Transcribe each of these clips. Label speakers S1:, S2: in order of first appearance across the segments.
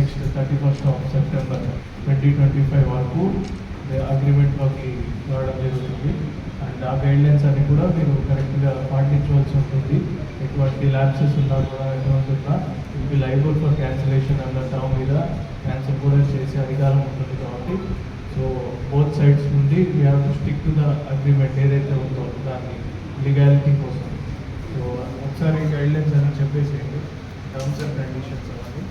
S1: Next thirty first of September twenty twenty five వరకు అగ్రిమెంట్లోకి రావడం జరుగుతుంది. అండ్ ఆ గైడ్లైన్స్ అన్ని కూడా మీరు కరెక్ట్గా పాటించవలసి ఉంటుంది. ఎటువంటి ల్యాబ్సెస్ ఉన్నా కూడా ఎటువంటి ఉన్నా ఇవి లైబుల్ ఫర్ క్యాన్సిలేషన్ అన్న టర్మ్ మీద క్యాన్సిల్ కూడా చేసే అధికారం ఉంటుంది కాబట్టి. సో బోత్ సైడ్స్ నుండి we have to stick to the agreement ఏదైతే ఉందో దాన్ని లీగాలిటీ కోసం. సో ఒకసారి గైడ్లైన్స్ అని చెప్పేసేయండి. టర్మ్స్ అండ్ కండిషన్స్ అవన్నీ.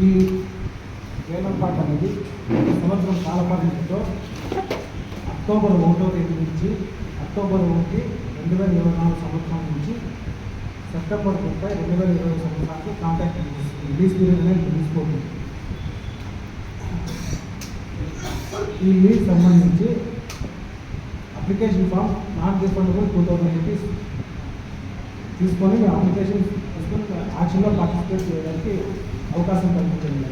S2: ఈ వేలం పాట అనేది సంవత్సరం కాలపరిమితితో అక్టోబర్ ఒకటో తేదీ నుంచి అక్టోబర్ ఒకటి రెండు వేల ఇరవై నాలుగు సంవత్సరం నుంచి సెప్టెంబర్ ముప్పై రెండు వేల ఇరవై సంవత్సరానికి కాంటాక్ట్ రిలీజ్ పీరియడ్ అనేది ముగిసిపోతుంది. ఈ లీజ్ సంబంధించి application form non refundable two thousand rupees తీసుకొని మీరు అప్లికేషన్ తీసుకొని యాక్షన్లో పార్టిసిపేట్ చేయడానికి అవకాశం కల్పించండి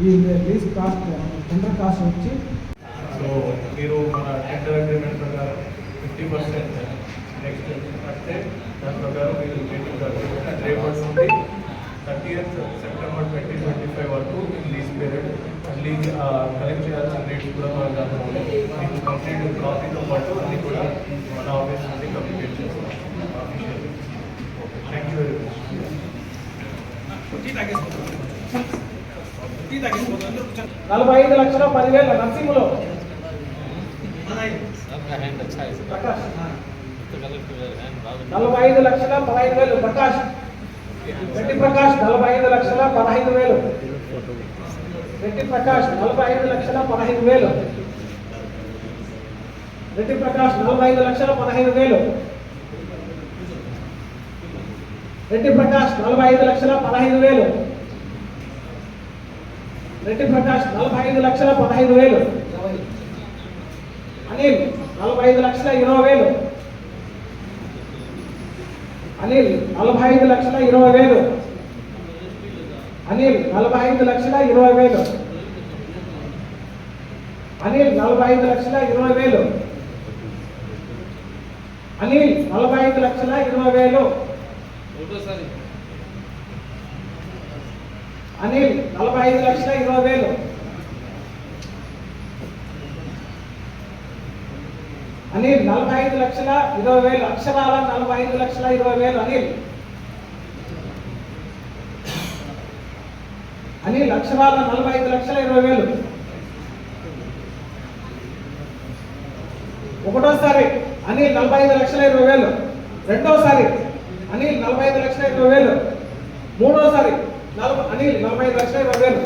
S2: ఈ లీజ్ కాస్ట్ టెండర్ కాస్ట్ వచ్చి
S1: సో మీరు మన టెండర్ అగ్రిమెంట్ ప్రకారం ఫిఫ్టీ పర్సెంట్ నెక్స్ట్ అంటే దాని ప్రకారం మీరు మీటింగ్ కట్టారు రేపటి నుండి thirty September twenty twenty five వరకు లీజ్ పీరియడ్ మళ్ళీ కలెక్ట్ చేయాల్సిన రేట్స్ కూడా మన దాంట్లో మీకు కంప్లీట్ కాపీతో పాటు అన్ని కూడా మన ఆఫీస్ నుండి కమ్యూనికేట్ చేస్తాం.
S2: నలభై ఐదు లక్షల పదివేల నర్సింగ్లో. నలభై ఐదు లక్షల పదహైదు వేలు ప్రకాష్. రెడ్డి ప్రకాష్ నలభై ఐదు లక్షల పదహైదు వేలు. రెడ్డి ప్రకాష్ నలభై ఐదు లక్షల పదహైదు వేలు. రెడ్డి ప్రకాష్ నలభై ఐదు లక్షల పదహైదు వేలు. రెడ్డి ప్రకాష్ నలభై ఐదు లక్షల పదహైదు వేలు. రెడ్డి ప్రకాష్ నలభై ఐదు లక్షల పదహైదు వేలు. అనిల్ నలభై ఐదు లక్షల ఇరవై వేలు. అనిల్ నలభై ఐదు లక్షల ఇరవై వేలు. అనిల్ నలభై ఐదు లక్షల ఇరవై వేలు. అనిల్ నలభై ఐదు లక్షల ఇరవై వేలు. అనిల్ నలభై ఐదు లక్షల ఇరవై వేలు. అనిల్ నలభై ఐదు లక్షల ఇరవై వేలు. అనిల్ నలభై ఐదు లక్షల ఇరవై వేలు. అక్షరాల నలభై ఐదు లక్షల ఇరవై వేలు. అనిల్. అనిల్ అక్షరాల నలభై ఐదు లక్షల ఇరవై వేలు. ఒకటోసారి. అనిల్ నలభై ఐదు లక్షల ఇరవై వేలు. రెండోసారి. అనిల్ నలభై ఐదు లక్షల ఇరవై వేలు. మూడోసారి నలభై అనిల్ నలభై ఐదు లక్షల ఇరవై వేలు.